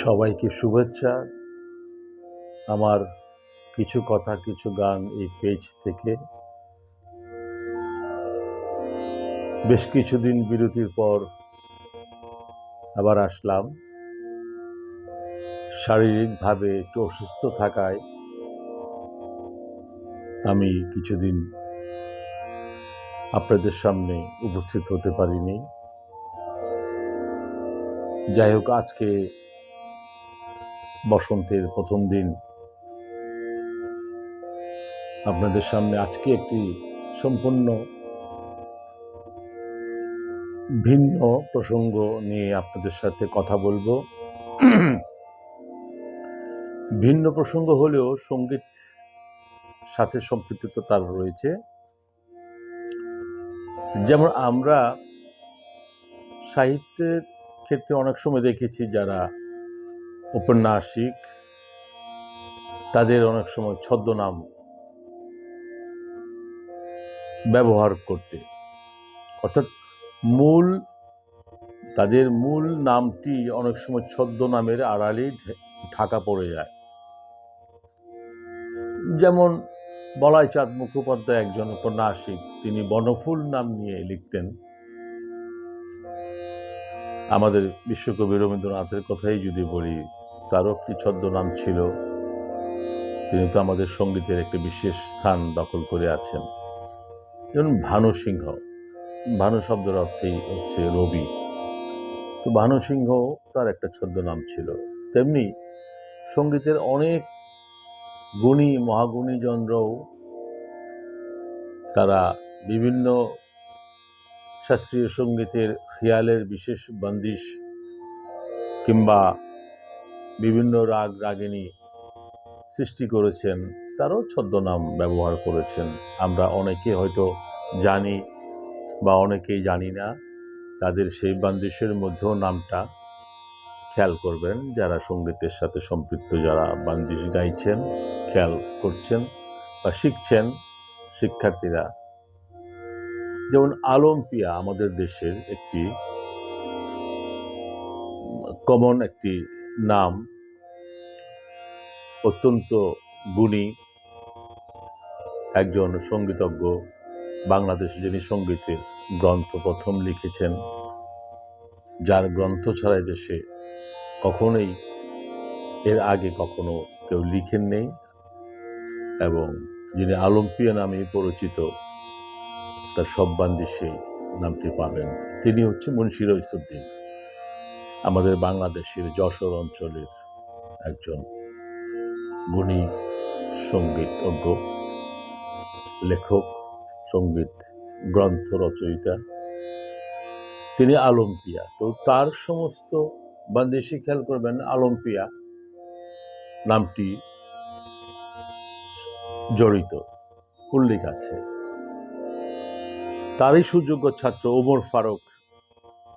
সবাইকে শুভেচ্ছা। আমার কিছু কথা, কিছু গান এই পেজ থেকে। বেশ কিছুদিন বিরতির পর আবার আসলাম। শারীরিকভাবে একটু অসুস্থ থাকায় আমি কিছুদিন আপনাদের সামনে উপস্থিত হতে পারিনি। যাই হোক, আজকে বসন্তের প্রথম দিন। আপনাদের সামনে আজকে একটি সম্পূর্ণ ভিন্ন প্রসঙ্গ নিয়ে আপনাদের সাথে কথা বলব। ভিন্ন প্রসঙ্গ হলেও সংগীত সাথে সম্পৃক্ততা তার রয়েছে। যেমন আমরা সাহিত্যের ক্ষেত্রে অনেক সময় দেখেছি যারা ঔপন্যাসিক, তাদের অনেক সময় ছদ্মনাম ব্যবহার করতে। অর্থাৎ মূল, তাদের মূল নামটি অনেক সময় ছদ্মনামের আড়ালেই ঢাকা পড়ে যায়। যেমন বলাই চাঁদ মুখোপাধ্যায় একজন উপন্যাসিক তিনি বনফুল নাম নিয়ে লিখতেন। আমাদের বিশ্বকবি রবীন্দ্রনাথের কথাই যদি বলি তারও একটি ছদ্মনাম ছিল। তিনি তো আমাদের সঙ্গীতের একটি বিশেষ স্থান দখল করে আছেন। যেমন ভানু সিংহ। ভানু শব্দের অর্থেই হচ্ছে রবি। তো ভানু সিংহ তার একটা ছদ্মনাম ছিল। তেমনি সঙ্গীতের অনেক গুণী, মহাগুণীজনরাও তারা বিভিন্ন শাস্ত্রীয় সঙ্গীতের খেয়ালের বিশেষ বন্দিশ কিংবা বিভিন্ন রাগ রাগিনী সৃষ্টি করেছেন, তারও ছদ্মনাম ব্যবহার করেছেন। আমরা অনেকে হয়তো জানি বা অনেকেই জানি না, তাদের সেই বান্দিশের মধ্যেও নামটা খেয়াল করবেন। যারা সঙ্গীতের সাথে সম্পৃক্ত, যারা বান্দিশ গাইছেন, খেয়াল করছেন বা শিখছেন শিক্ষার্থীরা। যেমন আলম্পিয়া আমাদের দেশের একটি কমন একটি নাম। অত্যন্ত গুণী একজন সঙ্গীতজ্ঞ, বাংলাদেশে যিনি সঙ্গীতের গ্রন্থ প্রথম লিখেছেন, যার গ্রন্থ ছাড়া এ দেশে কখনোই এর আগে কখনো কেউ লিখেন নেই এবং যিনি আলম্পিয়া নামে পরিচিত, তার সব বান্দিশে নামটি পাবেন। তিনি হচ্ছে মুন্সির রইসুদ্দিন আমাদের বাংলাদেশের যশোর অঞ্চলের একজন গুণী সঙ্গীতজ্ঞ লেখক সংগীত গ্রন্থ রচয়িতা। তিনি আলম্পিয়া। তো তার সমস্ত বান্দিশি খেয়াল করবেন, আলম্পিয়া নামটি জড়িত। উল্লেখ আছে। তারই সুযোগ্য ছাত্র ওমর ফারুক,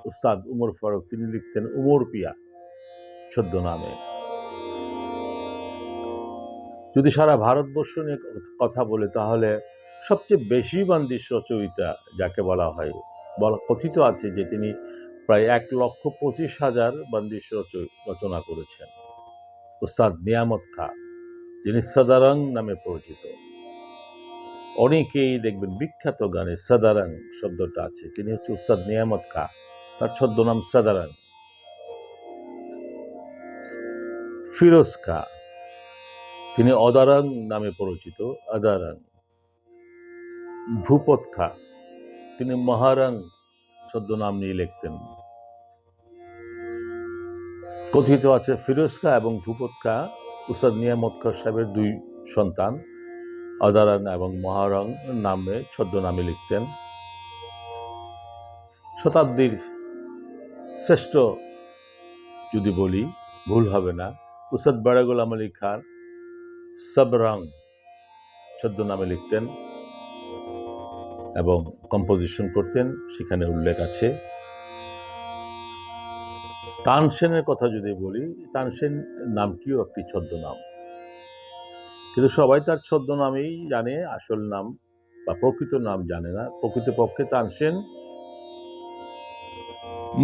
উস্তাদ উমর ফারুক, তিনি লিখতেন উমর পিয়া ছদ্ম নামে যদি সারা ভারতবর্ষ নিয়ে কথা বলে, তাহলে সবচেয়ে বেশি বান্দিশ রচয়িতা যাকে বলা হয়, বলা, কথিত আছে যে তিনি প্রায় এক লক্ষ পঁচিশ হাজার বান্দিশ রচ- রচনা করেছেন। উস্তাদ নিয়ামত খা, যিনি সদারং নামে পরিচিত। অনেকেই দেখবেন বিখ্যাত গানে সদারং শব্দটা আছে। তিনি হচ্ছে উস্তাদ নিয়ামত খা, তার ছদ্মনাম সদারং। ফিরোজ খা তিনি অদারং নামে পরিচিত আদারং ভূপত খা তিনি মহারং ছদ্মনাম নিয়ে লিখতেন। কথিত আছে ফিরোজ খা এবং ভূপত খা উস্তাদ নিয়ামত খা সাহেবের দুই সন্তান, অদারং এবং মহারং নামে ছদ্মনামে লিখতেন। শতাব্দীর শ্রেষ্ঠ, যদি বলি, ভুল হবে না উস্তাদ বড় গোলাম আলী খান সবরং ছদ্মনামে লিখতেন এবং কম্পোজিশন করতেন, সেখানে উল্লেখ আছে। তানসেনের কথা যদি বলি, তানসেন নামটিও একটি ছদ্মনাম কিন্তু সবাই তার ছদ্মনামেই জানে, আসল নাম বা প্রকৃত নাম জানে না। প্রকৃতপক্ষে তানসেন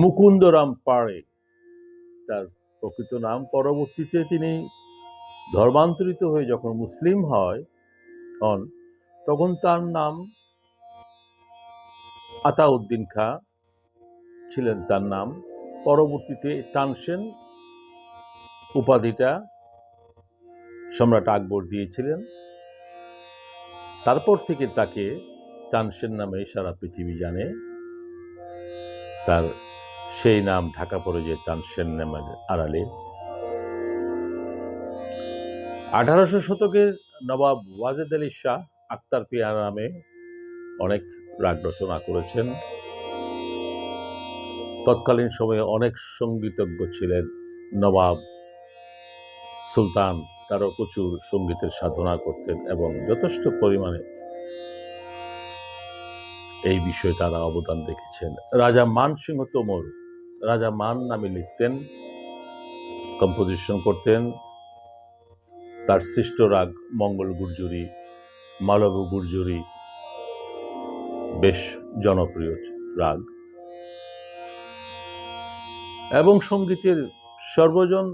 মুকুন্দরাম পাড়ে তার প্রকৃত নাম। পরবর্তীতে তিনি ধর্মান্তরিত হয়ে যখন মুসলিম হয়, হন, তখন তার নাম আতাউদ্দিন খা ছিলেন তার নাম। পরবর্তীতে তানসেন উপাধিটা সম্রাট আকবর দিয়েছিলেন। তারপর থেকে তাকে তানসেন নামে সারা পৃথিবী জানে। তার সেই নাম ঢাকা পড়ে যে তানসেন নামের আড়ালে। আঠারোশো শতকের নবাব ওয়াজেদ আলী শাহ আক্তার পিয়া নামে অনেক রাগ রচনা করেছেন। তৎকালীন সময়ে অনেক সঙ্গীতজ্ঞ ছিলেন। নবাব সুলতান তারও প্রচুর সঙ্গীতের সাধনা করতেন এবং যথেষ্ট পরিমাণে এই বিষয়ে তারা অবদান রেখেছেন। রাজা মান সিংহ তোমর, রাজা মান নামে লিখতেন কম্পোজিশন করতেন। তার সৃষ্ট রাগ, মঙ্গল গুর্জরি, মালব গুর্জরি, বেশ জনপ্রিয় রাগ। এবং সঙ্গীতের সর্বজন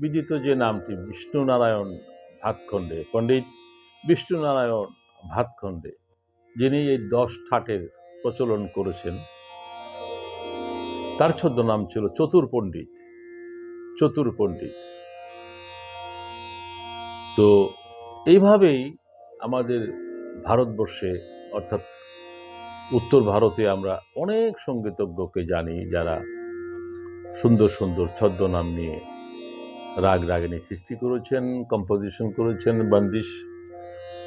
বিদিত যে নামটি, বিষ্ণুনারায়ণ ভাতখণ্ডে, পণ্ডিত বিষ্ণুনারায়ণ ভাতখণ্ডে, যিনি এই দশ ঠাটের প্রচলন করেছেন, তার ছদ্মনাম ছিল চতুর পণ্ডিত চতুর পণ্ডিত। তো এইভাবেই আমাদের ভারতবর্ষে, অর্থাৎ উত্তর ভারতে আমরা অনেক সঙ্গীতজ্ঞকে জানি যারা সুন্দর সুন্দর ছদ্মনাম নিয়ে রাগ রাগিনী সৃষ্টি করেছেন কম্পোজিশন করেছেন, বন্দিশ